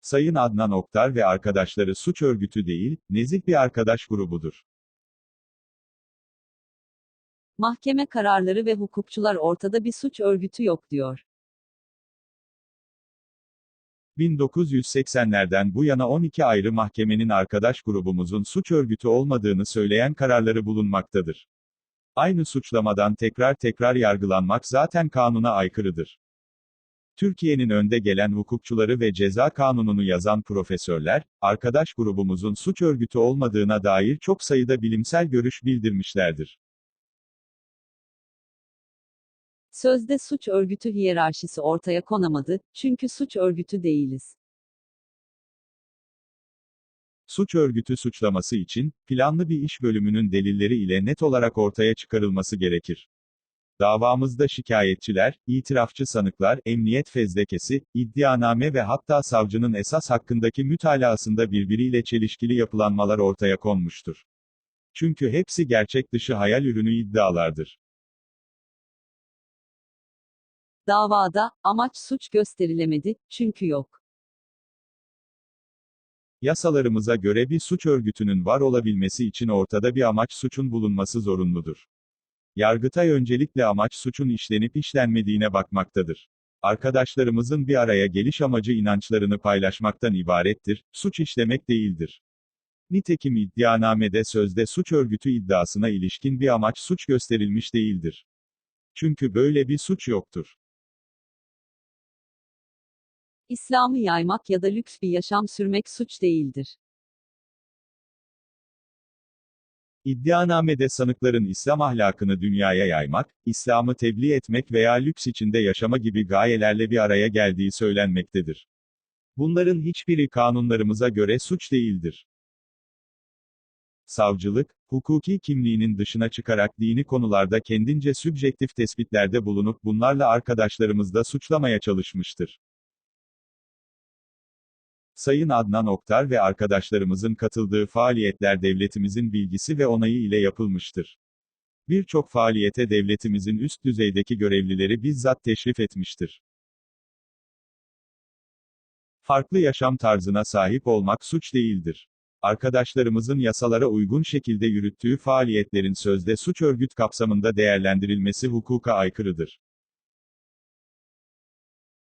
Sayın Adnan Oktar ve arkadaşları suç örgütü değil, nezih bir arkadaş grubudur. Mahkeme kararları ve hukukçular ortada bir suç örgütü yok diyor. 1980'lerden bu yana 12 ayrı mahkemenin arkadaş grubumuzun suç örgütü olmadığını söyleyen kararları bulunmaktadır. Aynı suçlamadan tekrar tekrar yargılanmak zaten kanuna aykırıdır. Türkiye'nin önde gelen hukukçuları ve ceza kanununu yazan profesörler, arkadaş grubumuzun suç örgütü olmadığına dair çok sayıda bilimsel görüş bildirmişlerdir. Sözde suç örgütü hiyerarşisi ortaya konamadı, çünkü suç örgütü değiliz. Suç örgütü suçlaması için, planlı bir iş bölümünün delilleri ile net olarak ortaya çıkarılması gerekir. Davamızda şikayetçiler, itirafçı sanıklar, emniyet fezlekesi, iddianame ve hatta savcının esas hakkındaki mütalaasında birbiriyle çelişkili yapılanmalar ortaya konmuştur. Çünkü hepsi gerçek dışı hayal ürünü iddialardır. Davada, amaç suç gösterilemedi, çünkü yok. Yasalarımıza göre bir suç örgütünün var olabilmesi için ortada bir amaç suçun bulunması zorunludur. Yargıtay öncelikle amaç suçun işlenip işlenmediğine bakmaktadır. Arkadaşlarımızın bir araya geliş amacı inançlarını paylaşmaktan ibarettir, suç işlemek değildir. Nitekim iddianamede sözde suç örgütü iddiasına ilişkin bir amaç suç gösterilmiş değildir. Çünkü böyle bir suç yoktur. İslam'ı yaymak ya da lüks bir yaşam sürmek suç değildir. İddianamede sanıkların İslam ahlakını dünyaya yaymak, İslam'ı tebliğ etmek veya lüks içinde yaşama gibi gayelerle bir araya geldiği söylenmektedir. Bunların hiçbiri kanunlarımıza göre suç değildir. Savcılık, hukuki kimliğinin dışına çıkarak dini konularda kendince sübjektif tespitlerde bulunup bunlarla arkadaşlarımız da suçlamaya çalışmıştır. Sayın Adnan Oktar ve arkadaşlarımızın katıldığı faaliyetler devletimizin bilgisi ve onayı ile yapılmıştır. Birçok faaliyete devletimizin üst düzeydeki görevlileri bizzat teşrif etmiştir. Farklı yaşam tarzına sahip olmak suç değildir. Arkadaşlarımızın yasalara uygun şekilde yürüttüğü faaliyetlerin sözde suç örgüt kapsamında değerlendirilmesi hukuka aykırıdır.